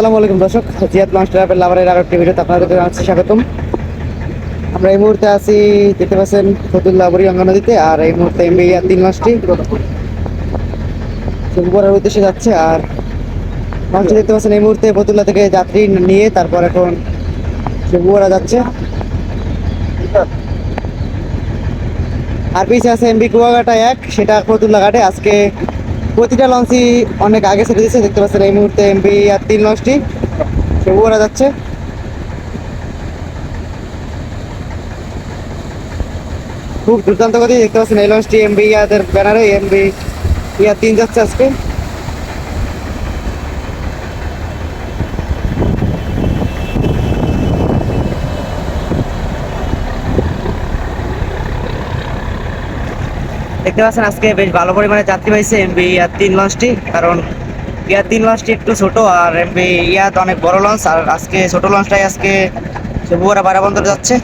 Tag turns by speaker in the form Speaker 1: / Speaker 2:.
Speaker 1: আসসালামু আলাইকুম দর্শক, জিয়াদ লঞ্চ ট্রাভেল লাভারের আরও একটি ভিডিওতে আপনাদেরকে জানাচ্ছি স্বাগতম। আমরা এই মুহূর্তে আছি, দেখতে পাচ্ছেন ফতুল্লাহ গঙ্গা নদীতে, আর এই মুহূর্তে এমবি আর তিন লঞ্চটি সুবরার উদ্দেশ্যে যাচ্ছে, আর লঞ্চটি দেখতে পাচ্ছেন, এই মুহূর্তে ফতুল্লা থেকে যাত্রী নিয়ে তারপর এখন সুবরা যাচ্ছে। আর পিছিয়ে আছে এমবি কুয়াঘাটা এক, সেটা ফতুল্লা ঘাটে। আজকে প্রতিটা লঞ্চই অনেক আগে ছেড়ে দিচ্ছে দেখতে পাচ্ছেন এই মুহূর্তে এমবি আর তিন লঞ্চটি করা যাচ্ছে। খুব দুর্দান্ত গতি, দেখতে পাচ্ছেন এই লঞ্চটি এমবি ইয়াদের ব্যানারে এমবি ইয়া তিন যাচ্ছে আজকে। দেখতে পাচ্ছেন আজকে বেশ ভালো পরিমাণে যাত্রী পাইছে এমবি ইয়ার তিন লঞ্চটি কারণ ইয়ার তিন লঞ্চটি একটু ছোট আর এমবি ইয়ার অনেক বড় লঞ্চ আর আজকে ছোট লঞ্চটাই আজকে সবুয়ারা বারাবন্দর যাচ্ছে।